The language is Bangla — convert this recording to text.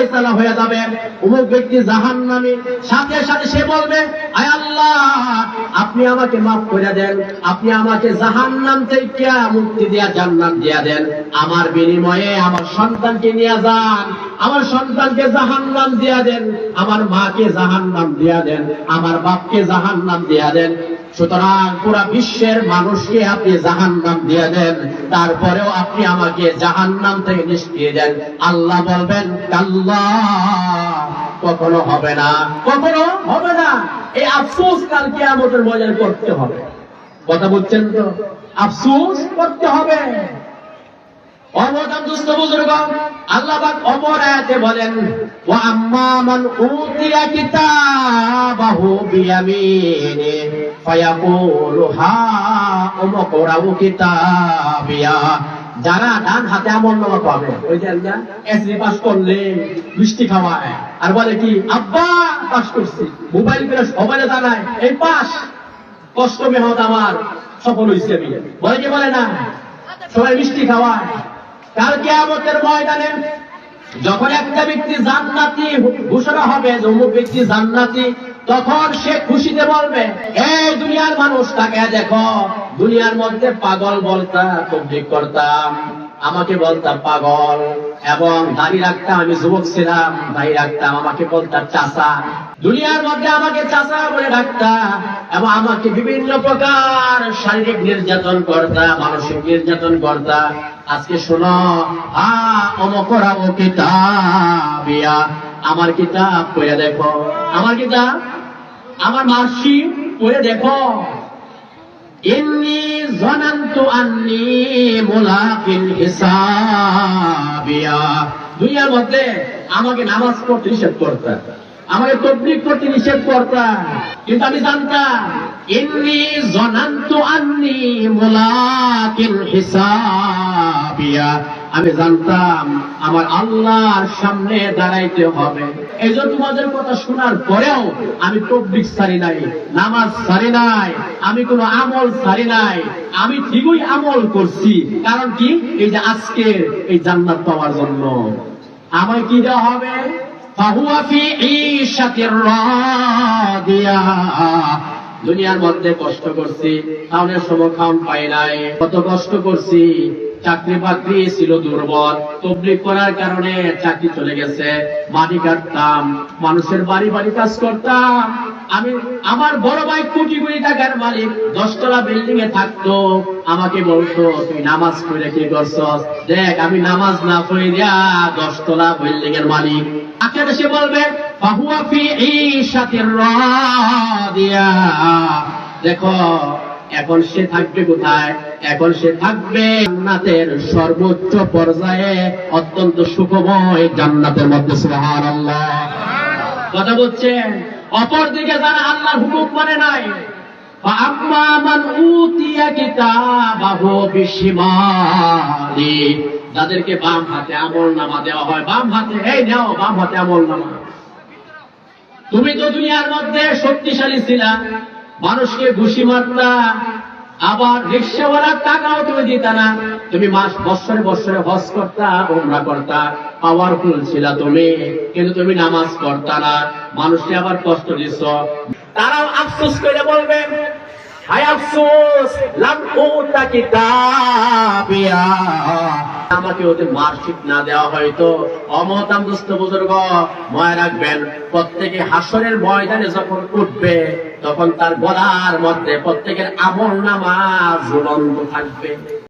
ফয়সালা হয়ে যাবে। অমুক ব্যক্তি জাহান নামে। সাথে সাথে সে বলবে, আয় আল্লাহ, আপনি আমাকে মাফ করে দেন। আপনি আমাকে জাহান নাম থেকে মুক্তি দিয়া, জান্নাত দিয়া দেন। আমার বিনিময়ে আমার সন্তানকে নিয়ে যান। আমার সন্তানকে জাহান নাম দিয়া দেন। আমার মাকে জাহান নাম দিয়া দেন। আমার বাপকে জাহান নাম দিয়া দেন। সুতরাং পুরা বিশ্বের মানুষকে আপনি জাহান নাম দিয়ে দেন, তারপরেও আপনি আমাকে জাহান নাম থেকে নিষ্ক্রিয়ে দেন। আল্লাহ বলবেন, কাল্লা, কখনো হবে না। কখনো হবে না। এই আফসোস কালকে আমাদের মজার করতে হবে। কথা বলছেন তো? আফসোস করতে হবে। অমর যারা ডান হাতে আমল নামা পাবে, ওই যে পাস করলে মিষ্টি খাওয়ায়। আর বলে কি, আব্বা পাস করছি। মোবাইল করে সবাই জানায়, এই পাস কষ্ট মেহনত আমার, সফল হয়েছে আমি বলে কি বলে না? সবাই মিষ্টি খাওয়ায়। কালকে আমাদের ময়দানে যখন একটা ব্যক্তি জান্নাতি ঘোষণা হবে যে অমুক ব্যক্তি জান্নাতি, তখন সে খুশিতে বলবে, এই দুনিয়ার মানুষ তাকে দেখো, দুনিয়ার মধ্যে পাগল বলতা তবলিক করতাম আমাকে বলতাম পাগল, এবং দাড়ি রাখতাম, আমি যুবক ছিলাম দাড়ি রাখতাম, আমাকে বলতাম চাষা দুনিয়ার মধ্যে আমাকে চাষা বলে ডাকতাম এবং আমাকে বিভিন্ন প্রকার শারীরিক নির্যাতন করতা, মানসিক নির্যাতন করতা। আজকে শোনো, আ অমকরা ও কিতাবিয়া আমার কিতাব পড়ে দেখো। আমার কিতাব? আমার মার্কশিট পড়ে দেখো। ইন্নি জনান্তু আন্নি মুলাকিন হিসাবিয়া দুনিয়ার মধ্যে আমাকে নামাজ পড়তে নিষেধ করতে। আমাকে তবলিগ করতে নিষেধ করতাম। কিন্তু আমি জানতাম, ইন্নি জনান্তু আন্নি মুলাকিন হিসাবিয়া। আমি জানতাম, আমার আল্লাহর সামনে দাঁড়াইতে হবে। এই জন্য তোমাদের কথা শোনার পরেও আমি তবলিগ সারি নাই, নামাজ সারি নাই, আমি কোনো আমল সারি নাই, আমি ঠিকই আমল করছি। কারণ কি? এই যে আজকের এই জান্নাত পাওয়ার জন্য। আমার কি দেওয়া হবে? দুনিয়ার মধ্যে কষ্ট করছি খাওয়ানোর সময় পাই নাই। কত কষ্ট করছি চাকরি বাকরি ছিল দুর্বল। তবলিগ করার কারণে চাকরি চলে গেছে। মাটি কাটতাম, মানুষের বাড়ি বাড়ি কাজ করতাম। আমি, আমার বড় ভাই কোটি কোটি টাকার মালিক, দশতলা বিল্ডিং এ থাকতো। আমাকে বলতো, তুই নামাজ পড়ে কি করছস? দেখ, আমি নামাজ না পড়ে দিয়া দশতলা বিল্ডিং এর মালিক। আখেরে সে বলবে, বাহুয়া ফি ঈশাতির রাদিয়া। দেখো, এখন সে থাকবে কোথায়? এখন সে থাকবে জান্নাতের সর্বোচ্চ পর্যায়ে, অত্যন্ত সুখময় জান্নাতের মধ্যে, সুবহানাল্লাহ। কথা বলছেন? অপরদিকে যারা আল্লাহর হুকুম মানে নাই। আম্মা মান উতিয়া কিতাবাহু বিশিমালি। যাদেরকে বাম হাতে আমল নামা দেওয়া হয়, বাম হাতে, এই নাও, বাম হাতে আমল নামা। তুমি তো দুনিয়ার মধ্যে শক্তিশালী ছিলা, মানুষকে ঘুষি মারতা, আবার রিক্সাওয়ালার টাকাও তুমি দিতা না। তুমি মাস, বছরে বছরে হজ করতা ওমরা করতা পাওয়ারফুল ছিলা তুমি, কিন্তু তুমি নামাজ পড়তা না। মানুষকে আবার কষ্ট দিছ। তারাও আফসোস করে বলবে, হায় আফসোস, লাম উতা কিতাবিয়া। আমাকে ওতে মার্কশিট না দেওয়া হয়তো। অমতাম দুস্থ বুজুর্গ মনে রাখবেন। প্রত্যেকে হাসরের ময়দানে যখন উঠবে, তখন তার গলার মধ্যে প্রত্যেকের আমল নামা ঝুলন্ত থাকবে।